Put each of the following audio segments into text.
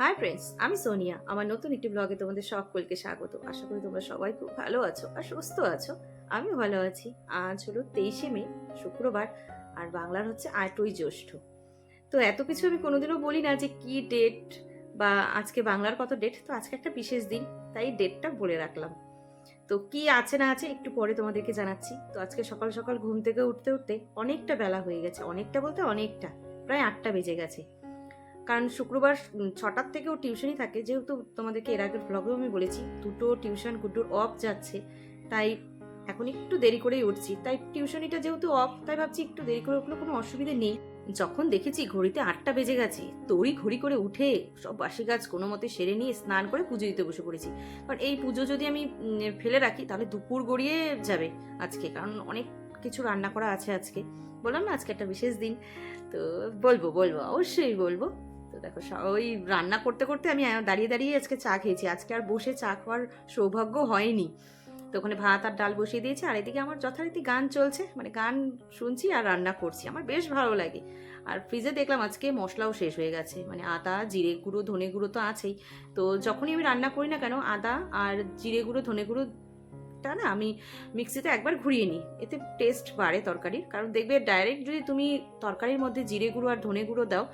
Hi friends আমি সোনিয়া। আমার নতুন একটি ব্লগে তোমাদের সকলকে স্বাগত। আশা করি তোমরা সবাই খুব ভালো আছো আর সুস্থ আছো। আমিও ভালো আছি। আজ হলো তেইশে মে, শুক্রবার, আর বাংলার হচ্ছে আটই জ্যৈষ্ঠ। তো এত কিছু আমি কোনোদিনও বলি না যে কি ডেট বা আজকে বাংলার কত ডেট তো আজকে একটা বিশেষ দিন, তাই ডেটটা বলে রাখলাম। তো কি আছে না আছে একটু পরে তোমাদেরকে জানাচ্ছি। তো আজকে সকাল সকাল ঘুম থেকে উঠতে উঠতে অনেকটা বেলা হয়ে গেছে, অনেকটা বলতে অনেকটা, প্রায় আটটা বেজে গেছে। কারণ শুক্রবার ছটার থেকেও টিউশনই থাকে। যেহেতু তোমাদেরকে এর আগের ব্লগেও আমি বলেছি, দুটো টিউশন গুড্ডুর অফ যাচ্ছে, তাই এখন একটু দেরি করেই উঠছি। তাই টিউশনিটা যেহেতু অফ তাই ভাবছি একটু দেরি করে উঠলে কোনো অসুবিধে নেই। যখন দেখেছি ঘড়িতে আটটা বেজে গেছে তড়ি ঘড়ি করে উঠে সব বাসি গাছ কোনো মতে সেরে নিয়ে স্নান করে পুজো দিতে বসে পড়েছি। কারণ এই পুজো যদি আমি ফেলে রাখি, তাহলে দুপুর গড়িয়ে যাবে আজকে। কারণ অনেক কিছু রান্না করা আছে আজকে। বললাম না, আজকে একটা বিশেষ দিন। তো বলব বলব, অবশ্যই বলব। দেখো ওই রান্না করতে করতে আমি দাঁড়িয়ে দাঁড়িয়ে আজকে চা খেয়েছি। আজকে আর বসে চা খাওয়ার সৌভাগ্য হয়নি। তো ওখানে ভাত আর ডাল বসিয়ে দিয়েছি, আর এদিকে আমার যথারীতি গান চলছে মানে গান শুনছি আর রান্না করছি। আমার বেশ ভালো লাগে। আর ফ্রিজে দেখলাম আজকে মশলাও শেষ হয়ে গেছে মানে আদা, জিরে গুঁড়ো, ধনে গুঁড়ো তো আছেই। তো যখনই আমি রান্না করি না কেন, আদা আর জিরে গুঁড়ো, ধনে গুঁড়ো টা না আমি মিক্সিতে একবার ঘুরিয়ে নিই। এতে টেস্ট বাড়ে তরকারির। কারণ দেখবে ডাইরেক্ট যদি তুমি তরকারির মধ্যে জিরে গুঁড়ো আর ধনে গুঁড়ো দাও,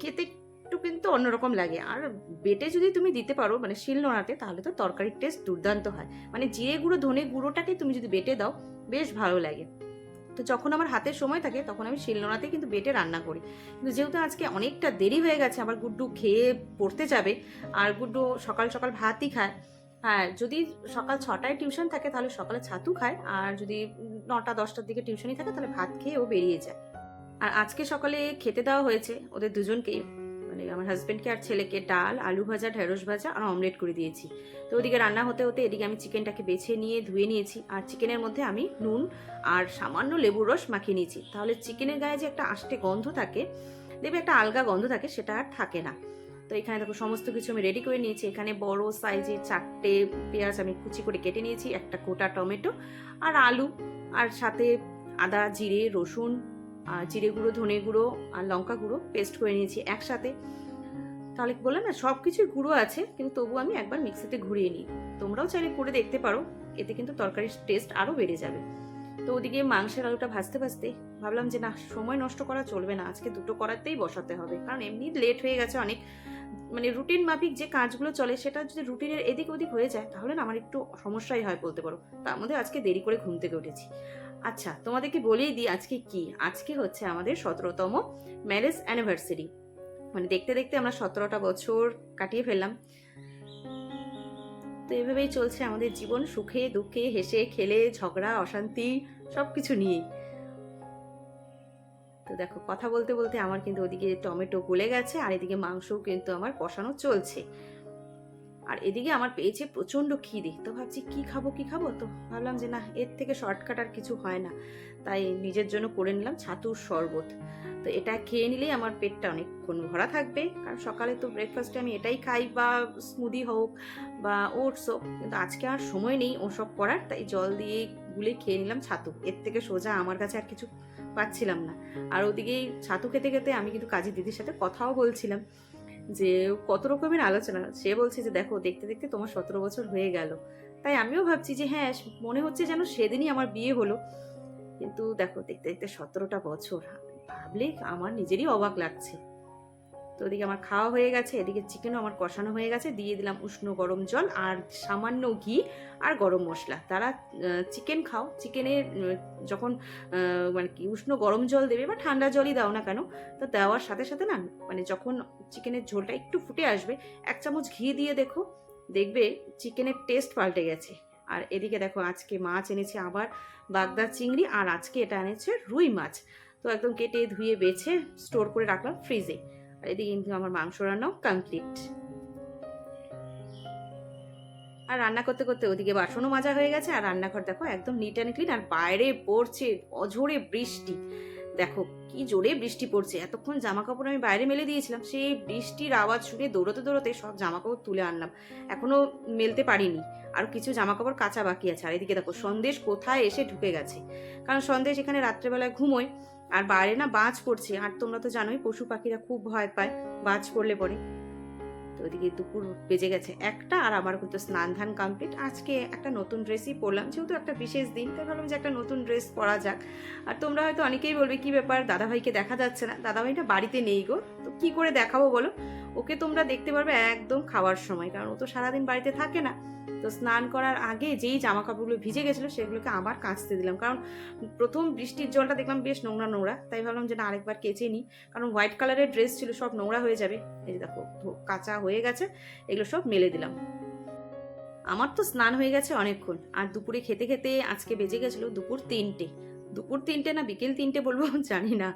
খেতে একটু কিন্তু অন্যরকম লাগে। আর বেটে যদি তুমি দিতে পারো মানে শিল নোড়াতে, তাহলে তো তরকারির টেস্ট দুর্দান্ত হয়। মানে জিরে গুঁড়ো, ধনে গুঁড়োটাকে তুমি যদি বেটে দাও, বেশ ভালো লাগে। তো যখন আমার হাতে সময় থাকে, তখন আমি শিলনোড়াতে কিন্তু বেটে রান্না করি। কিন্তু যেহেতু আজকে অনেকটা দেরি হয়ে গেছে আমার গুড্ডু খেয়ে পড়তে যাবে, আর গুড্ডু সকাল সকাল ভাতই খায় হ্যাঁ যদি সকাল ছটায় টিউশন থাকে, তাহলে সকালে ছাতু খায়, আর যদি নটা, দশটার দিকে টিউশনই থাকে, তাহলে ভাত খেয়ে ও বেরিয়ে যায়। আর আজকে সকালে খেতে দেওয়া হয়েছে, ওদের দুজনকেই। মানে আমার হাজব্যান্ডকে আর ছেলেকে ডাল, আলু ভাজা, ঢেঁড়স ভাজা আর অমলেট করে দিয়েছি। তো ওদিকে রান্না হতে হতে এদিকে আমি চিকেনটাকে বেছে নিয়ে ধুয়ে নিয়েছি। আর চিকেনের মধ্যে আমি নুন আর সামান্য লেবুর রস মাখিয়ে নিয়েছি। তাহলে চিকেনের গায়ে যে একটা আষ্টে গন্ধ থাকে, দেখবে একটা আলগা গন্ধ থাকে, সেটা আর থাকে না। তো এখানে দেখো সমস্ত কিছু আমি রেডি করে নিয়েছি। এখানে বড় সাইজে চারটে পেঁয়াজ আমি কুচি করে কেটে নিয়েছি, একটা কোটা টমেটো আর আলু। আর সাথে আদা, জিরে, রসুন জিরে গুঁড়ো, ধনে গুঁড়ো আর লঙ্কা গুঁড়ো পেস্ট করে নিয়েছি একসাথে। তাহলে বললাম না সব কিছুই গুঁড়ো আছে, কিন্তু তবু আমি একবার মিক্সিতে ঘুরিয়ে নিই। তোমরাও চাইলে করে দেখতে পারো, এতে কিন্তু তরকারির টেস্ট আরও বেড়ে যাবে। তো ওদিকে মাংসের আলুটা ভাজতে ভাজতে ভাবলাম যে না, সময় নষ্ট করা চলবে না, আজকে দুটো করাতেই বসাতে হবে। কারণ এমনি লেট হয়ে গেছে অনেক। মানে রুটিন মাফিক যে কাজগুলো চলে, সেটা যদি রুটিনের এদিক ওদিক হয়ে যায়, তাহলে না আমার একটু সমস্যাই হয় বলতে পারো। তার মধ্যে আজকে দেরি করে ঘুম থেকে উঠেছি। আচ্ছা তোমাদেরকে বলেই দিই আজকে কি? আজকে হচ্ছে আমাদের সতেরোতম ম্যারেজ অ্যানিভার্সারি। মানে দেখতে দেখতে আমরা সতেরোটা বছর কাটিয়ে ফেললাম। তো এভাবেই চলছে আমাদের জীবন, সুখে, দুঃখে, হেসে, খেলে, ঝগড়া, অশান্তি সব কিছু নিয়েই। তো দেখো, কথা বলতে বলতে আমার কিন্তু ওদিকে টমেটো গলে গেছে, আর এদিকে মাংসও কিন্তু আমার কষানো চলছে। আর এদিকে আমার পেয়েছে প্রচণ্ড খিদে। তো ভাবছি কি খাব কি খাব? তো ভাবলাম যে না, এর থেকে শর্টকাট আর কিছু হয় না। তাই নিজের জন্য করে নিলাম ছাতুর শরবত। তো এটা খেয়ে নিলেই আমার পেটটা অনেকক্ষণ ভরা থাকবে। কারণ সকালে তো ব্রেকফাস্টে আমি এটাই খাই, বা স্মুদি হোক, বা ওটস হোক। কিন্তু আজকে আর সময় নেই ওসব করার। তাই জল দিয়ে গুলে খেয়ে নিলাম ছাতু। এর থেকে সোজা আমার কাছে আর কিছু পাচ্ছিলাম না। আর ওদিকে ছাতু খেতে খেতে আমি কিন্তু কাজী দিদির সাথে কথাও বলছিলাম। যে কত রকমের আলোচনা। সে বলছে যে, দেখো, দেখতে দেখতে তোমার সতেরো বছর হয়ে গেল। তাই আমিও ভাবছি যে হ্যাঁ মনে হচ্ছে যেন সেদিনই আমার বিয়ে হলো। কিন্তু দেখো, দেখতে দেখতে সতেরোটা বছর। ভাবলে আমার নিজেরই অবাক লাগছে। তো ওদিকে আমার খাওয়া হয়ে গেছে, এদিকে চিকেনও আমার কষানো হয়ে গেছে, দিয়ে দিলাম উষ্ণ গরম জল আর সামান্য ঘি আর গরম মশলা। তারা চিকেন খাও চিকেনের যখন মানে কি উষ্ণ গরম জল দেবে বা ঠান্ডা জলই দাও না কেন, তো দেওয়ার সাথে সাথে না মানে যখন চিকেনের ঝোলটা একটু ফুটে আসবে, এক চামচ ঘি দিয়ে দেখো, দেখবে চিকেনের টেস্ট পাল্টে গেছে। আর এদিকে দেখো আজকে মাছ এনেছে আবার বাগদা চিংড়ি আর আজকে এটা এনেছে রুই মাছ। তো একদম কেটে ধুয়ে বেছে স্টোর করে রাখলাম ফ্রিজে আর এদিকে কিন্তু আমার মাংস রান্নাও কমপ্লিট আর রান্না করতে করতে ওদিকে বাসনও মাজা হয়ে গেছে, আর রান্নাঘর দেখো একদম নিট অ্যান্ড ক্লিন আর বাইরে পড়ছে অঝোরে বৃষ্টি। দেখো কি জোরে বৃষ্টি পড়ছে, এতক্ষণ জামা কাপড় আমি বাইরে মেলে দিয়েছিলাম, সেই বৃষ্টির আওয়াজ শুনে দৌড়তে দৌড়তে সব জামা কাপড় তুলে আনলাম। এখনও মেলতে পারিনি, আর কিছু জামা কাপড় কাঁচা বাকি আছে। আর এদিকে দেখো সন্দেশ কোথায় এসে ঢুকে গেছে। কারণ সন্দেশ এখানে রাত্রেবেলায় ঘুমোয় আর বাইরে না বাজ পড়ছে। আর তোমরা তো জানোই, পশু পাখিরা খুব ভয় পায়, বাজ পড়লে পরে। তো ওইদিকে দুপুর বেজে গেছে একটা, আর আমার কিন্তু স্নান ধান কমপ্লিট আজকে একটা নতুন ড্রেসই পরলাম, যেহেতু একটা বিশেষ দিন, তাই ভাবলাম যে একটা নতুন ড্রেস পরা যাক। আর তোমরা হয়তো অনেকেই বলবে, কি ব্যাপার? দাদাভাইকে দেখা যাচ্ছে না। দাদাভাইটা বাড়িতে নেই গো। তো কি করে দেখাবো বলো? ওকে তোমরা দেখতে পারবে একদম খাওয়ার সময়, কারণ ও তো সারাদিন বাড়িতে থাকে না। তো স্নান করার আগে যেই জামা কাপড়গুলো ভিজে গেছিল সেগুলোকে আবার কাচতে দিলাম, কারণ প্রথম বৃষ্টির জলটা দেখলাম বেশ নোংরা নোংরা, তাই ভাবলাম যে না, আরেকবার কেচে নিই, কারণ হোয়াইট কালারের ড্রেস ছিল, সব নোংরা হয়ে যাবে। এই দেখো কাঁচা হয়ে গেছে, এগুলো সব মেলে দিলাম। আমার তো স্নান হয়ে গেছে অনেকক্ষণ, আর দুপুরে খেতে খেতে আজকে বেজে গেছিল দুপুর তিনটে। দুপুর তিনটে না বিকেল তিনটে বলব? জানি না,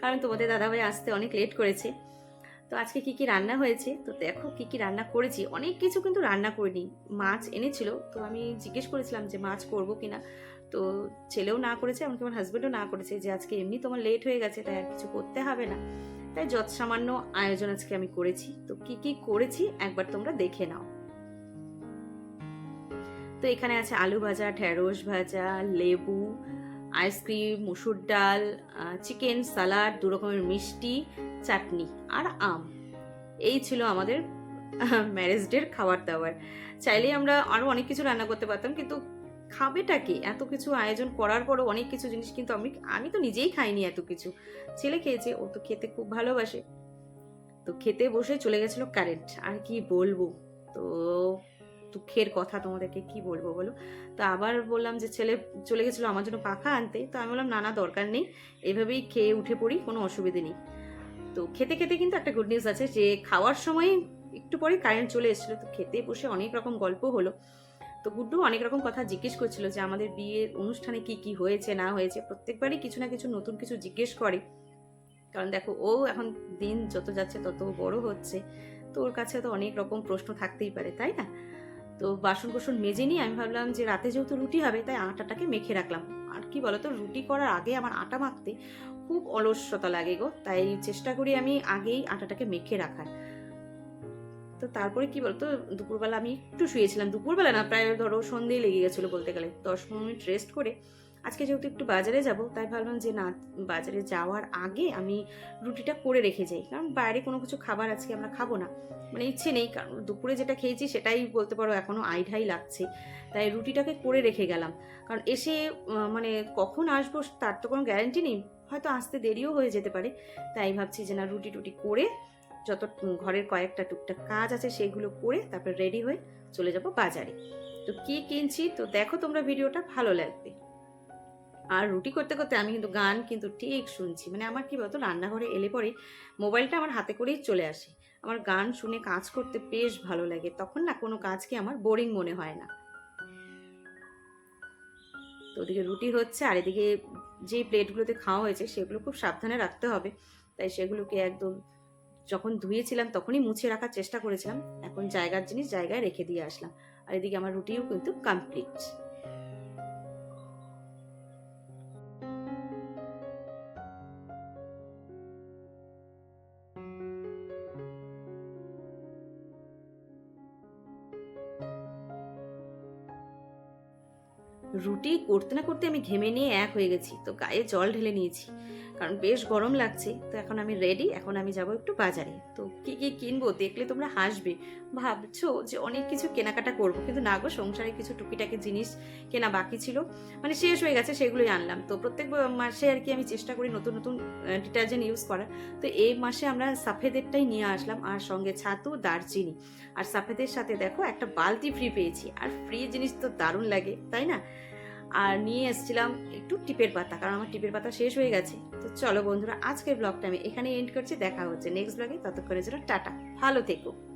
কারণ তোমাদের দাদাভাই আসতে অনেক লেট করেছে। তো আজকে কি কি রান্না হয়েছে? তো দেখো কি কি রান্না করেছি। অনেক কিছু কিন্তু রান্না করিনি। মাছ এনেছিল। তো আমি জিজ্ঞেস করেছিলাম যে মাছ করব কিনা। তো ছেলেও না করেছে, এমনকি আমার হাজব্যান্ডও না করেছে। যে আজকে এমনি তোমার লেট হয়ে গেছে, তাই আর কিছু করতে হবে না। তাই যত সামান্য আয়োজন আজকে আমি করেছি। তো কি কি করেছি একবার তোমরা দেখে নাও। তো এখানে আছে আলু ভাজা, ঢেঁড়স ভাজা, লেবু আইসক্রিম মুসুর ডাল চিকেন সালাড দু রকমের মিষ্টি চাটনি আর আম। এই ছিল আমাদের ম্যারেজ ডের খাবার দাবার। চাইলে আমরা আরও অনেক কিছু রান্না করতে পারতাম, কিন্তু খাবেটা কি? এত কিছু আয়োজন করার পরও অনেক কিছু জিনিস কিন্তু আমি আমি তো নিজেই খাইনি এত কিছু। ছেলে খেয়েছে, ও তো খেতে খুব ভালোবাসে। তো খেতে বসে চলে গেছিল কারেন্ট আর কি বলব? তো দুঃখের কথা তোমাদেরকে কি বলব বলো? তো আবার বললাম যে ছেলে চলে গেছিল আমার জন্য পাখা আনতে, তো আমি বললাম, না না, দরকার নেই। এভাবেই খেয়ে উঠে পড়ি, কোনো অসুবিধে নেই। তো খেতে খেতে কিন্তু একটা গুড নিউজ আছে যে খাওয়ার সময় একটু পরে কারেন্ট চলে এসেছিল। তো খেতে বসে অনেক রকম গল্প হলো। তো গুড্ডু অনেক রকম কথা জিজ্ঞেস করছিল যে আমাদের বিয়ের অনুষ্ঠানে কি কি হয়েছে, না হয়েছে। প্রত্যেকবারই কিছু না কিছু নতুন কিছু জিজ্ঞেস করে। কারণ দেখো, ও এখন দিন যত যাচ্ছে তত বড় হচ্ছে। তো ওর কাছে তো অনেক রকম প্রশ্ন থাকতেই পারে, তাই না? তো বাসন কোসন মেজে নিয়ে আমি ভাবলাম যে রাতে যেহেতু রুটি হবে, তাই আটাটাকে মেখে রাখলাম। আর কি বলতো, রুটি করার আগে আমার আটা মাখতে খুব অলস্যতা লাগে গো। তাই চেষ্টা করি আমি আগেই আটাটাকে মেখে রাখার। তো তারপরে কি বলতো, দুপুরবেলা আমি একটু শুয়েছিলাম। দুপুরবেলা না, প্রায় ধরো সন্ধেই লেগে গেছিল বলতে গেলে। দশ মিনিট রেস্ট করে আজকে যেহেতু একটু বাজারে যাব, তাই ভাবলাম যে না, বাজারে যাওয়ার আগে আমি রুটিটা করে রেখে যাই। কারণ বাইরে কোনো কিছু খাবার আজকে আমরা খাব না। মানে ইচ্ছে নেই, কারণ দুপুরে যেটা খেয়েছি সেটাই বলতে পারো এখনও আইঢাই লাগছে। তাই রুটিটাকে করে রেখে গেলাম। কারণ এসে মানে কখন আসব তার তো কোনো গ্যারেন্টি নেই। আসতে দেরিও হয়ে যেতে পারে। তাই ভাবছি যে না, রুটি টুটি করে যত ঘরের কয়েকটা টুকটাক কাজ আছে সেগুলো করে তারপর রেডি হয়ে চলে যাব বাজারে। তো কি কিনছি? তো দেখো তোমরা ভিডিওটা, ভালো লাগবে। আর রুটি করতে করতে আমি কিন্তু গান কিন্তু ঠিক শুনছি। মানে আমার কি বলতো, রান্নাঘরে এলে পরে মোবাইলটা আমার হাতে করেই চলে আসে। আমার গান শুনে কাজ করতে বেশ ভালো লাগে। তখন না কোনো কাজকে আমার বোরিং মনে হয় না। তো ওদিকে রুটি হচ্ছে আর এদিকে যেই প্লেটগুলোতে খাওয়া হয়েছে সেগুলো খুব সাবধানে রাখতে হবে। তাই সেগুলোকে একদম যখন ধুয়েছিলাম তখনই মুছে রাখার চেষ্টা করেছিলাম। এখন জায়গার জিনিস জায়গায় রেখে দিয়ে আসলাম। আর এদিকে আমার রুটিও কিন্তু কমপ্লিট রুটি করতে না করতে আমি ঘেমে নিয়ে এক হয়ে গেছি, তো গায়ে জল ঢেলে নিয়েছি। কারণ বেশ গরম লাগছে, তো এখন আমি রেডি এখন আমি যাব একটু বাজারে। তো কি কি কিনবো দেখলে তোমরা হাসবে। ভাবছ যে অনেক কিছু কেনাকাটা করব, কিন্তু না গো, সংসারে কিছু টুকিটাকি জিনিস কেনা বাকি ছিল। মানে শেষ হয়ে গেছে, সেগুলোই আনলাম। তো প্রত্যেক মাসে আর কি আমি চেষ্টা করি নতুন নতুন ডিটারজেন্ট ইউজ করার। তো এই মাসে আমরা সাফেদেরটাই নিয়ে আসলাম, আর সঙ্গে ছাতু, দারচিনি। আর সাফেদের সাথে দেখো, একটা বালতি ফ্রি পেয়েছি। আর ফ্রি জিনিস তো দারুণ লাগে, তাই না? আর নিয়ে এসেছিলাম একটু টিপের পাতা, কারণ আমার টিপের পাতা শেষ হয়ে গেছে। তো চলো বন্ধুরা, আজকের ব্লগটা আমি এখানে এন্ড করছি। দেখা হচ্ছে নেক্সট ব্লগে ততক্ষণের জন্য টাটা। ভালো থেকো।